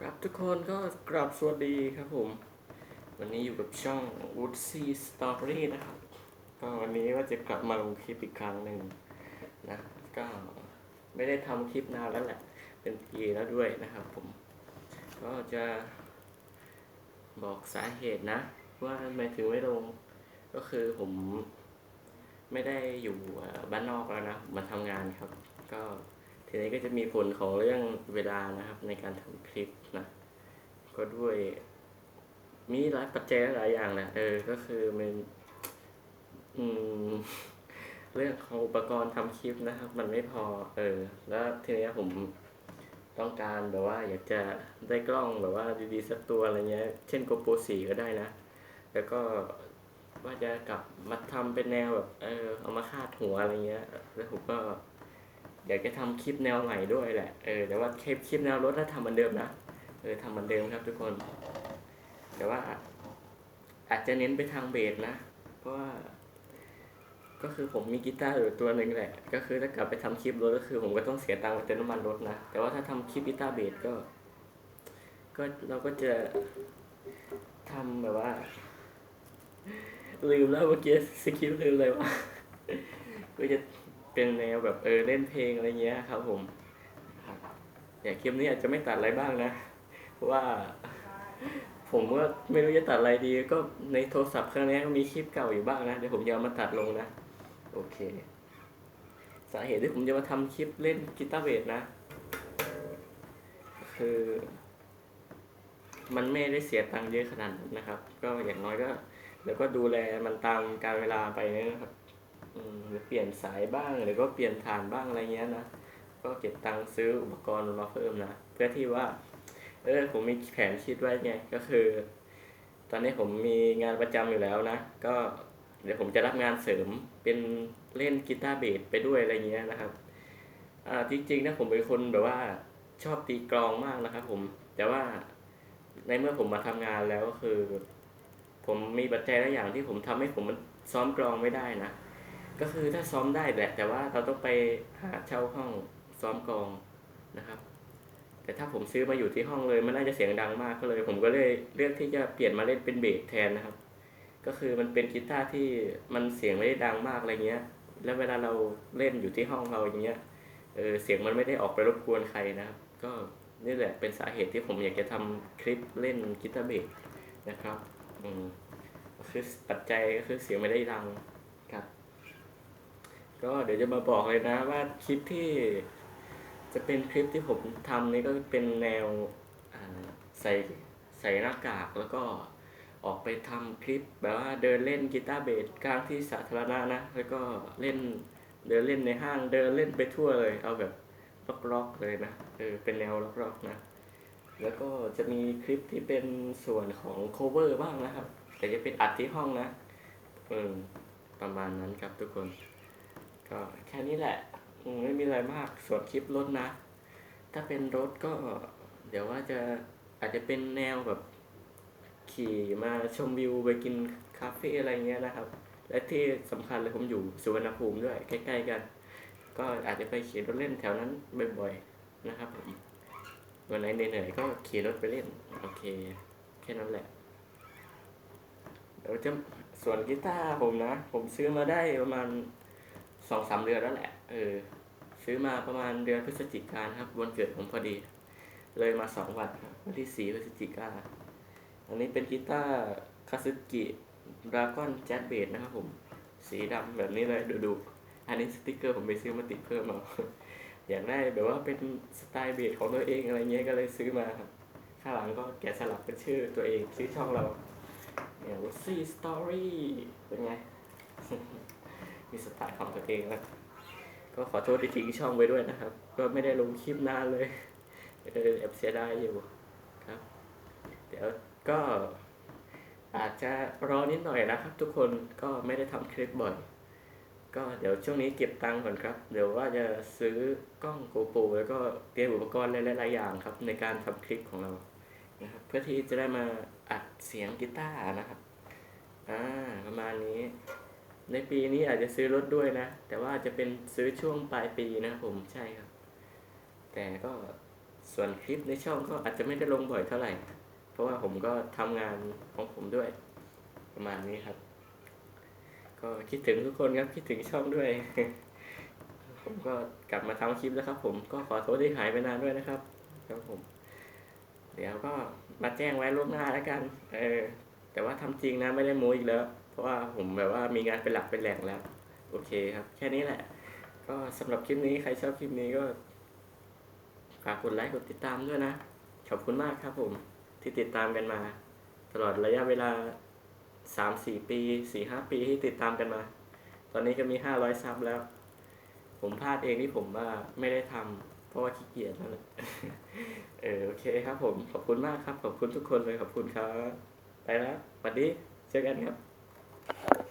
ครับทุกคนก็กราบสวัสดีครับผม วันนี้อยู่กับช่อง Woodsy Story นะครับก็วันนี้ก็จะกลับมาลงคลิปอีกครั้งหนึ่งนะก็ไม่ได้ทำคลิปนานแล้วแหละ เป็นปีแล้วด้วยนะครับผม ก็จะบอกสาเหตุนะ ว่าทำไมถึงไม่ลงก็คือผมไม่ได้อยู่บ้านนอกแล้วนะ มาทำงานครับ ก็ ทีนี้ก็จะมีผลของเรื่องเวลานะครับในการทำคลิปนะ ก็ด้วยมีหลายปัจจัยหลายอย่างแหละเออ ก็คือมันอืมเรื่องของอุปกรณ์ทำคลิปนะครับ มันไม่พอ เออ แล้วทีนี้ผมต้องการแบบว่า อยากจะได้กล้องแบบว่าดีๆสักตัวอะไรเงี้ย เช่น GoPro 4 ก็ได้นะ แล้วก็ว่าจะกลับมาทำเป็นแนวแบบ เออ เอามาคาดหัวอะไรเงี้ย แล้วผมก็ อยากจะทำคลิปแนวใหม่ด้วยแหละ เออ แต่ว่าคลิปคลิปแนวรถถ้าทำเหมือนเดิมนะ เออทำเหมือนเดิมครับทุกคน แต่ว่าอาจจะเน้นไปทางเบสนะ เพราะว่าก็คือผมมีกีตาร์อยู่ตัวหนึ่งแหละ ก็คือถ้ากลับไปทำคลิปรถก็คือ ผมก็ต้องเสียตังค์ไปเติมน้ำมันรถนะ แต่ว่าถ้าทำคลิปกีตาร์เบสก็ ก็เราก็จะทำแบบว่า ลืมแล้วเมื่อกี้สคริปต์ลืมเลยว่าก็จะ เป็นแนวแบบเออเล่นเพลงอะไรเงี้ยครับผมครับแต่คลิปนี้อาจจะไม่ตัดอะไรบ้างนะ เพราะว่า ผมก็ไม่รู้จะตัดอะไรดี ก็ในโทรศัพท์เครื่องนี้ก็มีคลิปเก่าอยู่บ้างนะ เดี๋ยวผมจะมาตัดลงนะ โอเค สาเหตุที่ผมจะมาทำคลิปเล่นกีตาร์เบสนะ คือ มันไม่ได้เสียตังค์เยอะขนาดนั้นนะครับ ก็อย่างน้อยก็เดี๋ยวก็ดูแลมันตามการเวลาไปนะครับ หรือเปลี่ยนสายบ้างหรือก็เปลี่ยนฐานบ้างอะไรเงี้ยนะก็เก็บตังค์ซื้ออุปกรณ์มาเพิ่มนะเพื่อที่ว่า เออผมมีแผนคิดไว้ไงก็คือ ตอนนี้ผมมีงานประจำอยู่แล้วนะ ก็เดี๋ยวผมจะรับงานเสริมเป็นเล่นกีตาร์เบสไปด้วยอะไรเงี้ยนะครับอ่าจริงๆนะผมเป็นคนแบบว่าชอบตีกลองมากนะครับ ผมแต่ว่าในเมื่อผมมาทำงานแล้วก็คือ ผมมีปัจจัยหลายอย่างที่ผมทำให้ผมมันซ้อมกลองไม่ได้นะ ก็คือถ้าซ้อมได้แหละแต่ว่าเราต้องไปหาเช่าห้องซ้อมกองนะครับ แต่ถ้าผมซื้อมาอยู่ที่ห้องเลยมันน่าจะเสียงดังมากก็เลย ผมก็เลยเลือกที่จะเปลี่ยนมาเล่นเป็นเบสแทนนะครับ ก็คือมันเป็นกีตาร์ที่มันเสียงไม่ได้ดังมากอะไรเงี้ย แล้วเวลาเราเล่นอยู่ที่ห้องเราอย่างเงี้ยเออเสียงมันไม่ได้ออกไปรบกวนใครนะครับ ก็นี่แหละเป็นสาเหตุที่ผมอยากจะทำคลิปเล่นกีตาร์เบสนะครับอืมคือปัจจัยก็คือเสียงไม่ได้ดังครับ ก็เดี๋ยวจะมาบอกเลยนะว่าคลิปที่จะเป็นคลิปที่ผมทำนี่ก็เป็นแนวใส่ใส่หน้ากากแล้วก็ออกไปทำคลิปแบบว่าเดินเล่นกีตาร์เบสกลางที่สาธารณะนะ แล้วก็เล่นเดินเล่นในห้างเดินเล่นไปทั่วเลย เอาแบบร็อกๆเลยนะเออเป็นแนวร็อกๆนะ แล้วก็จะมีคลิปที่เป็นส่วนของ cover บ้างนะครับ แต่จะเป็นอัดที่ห้องนะเออประมาณนั้นครับทุกคน ก็แค่นี้แหละไม่มีอะไรมากส่วนคลิปรถนะ ถ้าเป็นรถก็ เดี๋ยวว่าจะอาจจะเป็นแนวแบบ ขี่มาชมวิวไปกินคาเฟ่อะไรเงี้ยนะครับ และที่สำคัญเลยผมอยู่สุวรรณภูมิด้วยใกล้ๆกัน ก็อาจจะไปขี่รถเล่นแถวนั้นบ่อยๆนะครับผมวันไหนเหนื่อยๆก็ขี่รถไปเล่น โอเค แค่นั้นแหละเดี๋ยวจะส่วนกีตาร์ผมนะ ผมซื้อมาได้ประมาณ สองสามเดือนแล้วแหละ เออ ซื้อมาประมาณเดือนพฤศจิกายนครับ วันเกิดผมพอดี เลยมาสองวันครับวันที่สี่พฤศจิกาอันนี้เป็นกีตาร์คาซึกิดราก้อนแจ๊ดเบสนะครับผม สีดำแบบนี้เลยดูดูๆอันนี้สติกเกอร์ผมไปซื้อมาติดเพิ่มเอาอยากได้แบบว่าเป็นสไตล์เบสของตัวเองอะไรเงี้ยก็เลยซื้อมาครับข้างหลังก็แกะสลักเป็นชื่อตัวเองชื่อช่องเราเนี่ยวัซี่สตอรี่เป็นไง มีสไตล์ของตัวเองแล้วก็ขอโทษที่ทิ้งช่องไว้ด้วยนะครับ ก็ไม่ได้ลงคลิปนานเลย เออแอบเสียดายอยู่ครับ เดี๋ยวก็อาจจะรอนิดหน่อยนะครับ ทุกคนก็ไม่ได้ทำคลิปบ่อย ก็เดี๋ยวช่วงนี้เก็บตังค์ก่อนครับ เดี๋ยวว่าจะซื้อกล้องโกโปรแล้วก็เตรียมอุปกรณ์หลายๆอย่างครับ ในการทำคลิปของเรานะครับเพื่อที่จะได้มาอัดเสียงกีตาร์นะครับ อ่า ประมาณนี้ ในปีนี้อาจจะซื้อรถด้วยนะ แต่ว่าจะเป็นซื้อช่วงปลายปีนะผมใช่ครับ แต่ก็ส่วนคลิปในช่องก็อาจจะไม่ได้ลงบ่อยเท่าไหร่ เพราะว่าผมก็ทำงานของผมด้วย ประมาณนี้ครับ ก็คิดถึงทุกคนครับคิดถึงช่องด้วย ผมก็กลับมาทำคลิปแล้วครับ ผมก็ขอโทษที่หายไปนานด้วยนะครับครับผม เดี๋ยวก็มาแจ้งไว้ล่วงหน้าแล้วกัน เออ แต่ว่าทำจริงนะไม่ได้โม้อีกแล้ว ราะว่าผมแบบว่ามีงานเป็นหลักเป็นแหล่งแล้ว โอเคครับ แค่นี้แหละ ก็สำหรับคลิปนี้ใครชอบคลิปนี้ก็ฝากกดไลค์กดติดตามด้วยนะ ขอบคุณมากครับผมที่ติดตามกันมา ตลอดระยะเวลาสามสี่ปีสี่ห้าปีที่ติดตามกันมา ตอนนี้ก็มีห้าร้อยซับแล้ว ผมพลาดเองที่ผมว่าไม่ได้ทำเพราะว่าขี้เกียจนั่นแหละเออโอเคครับผมขอบคุณมากครับ ขอบคุณทุกคนเลยขอบคุณครับ ไปแล้วสวัสดีเจอกันครับ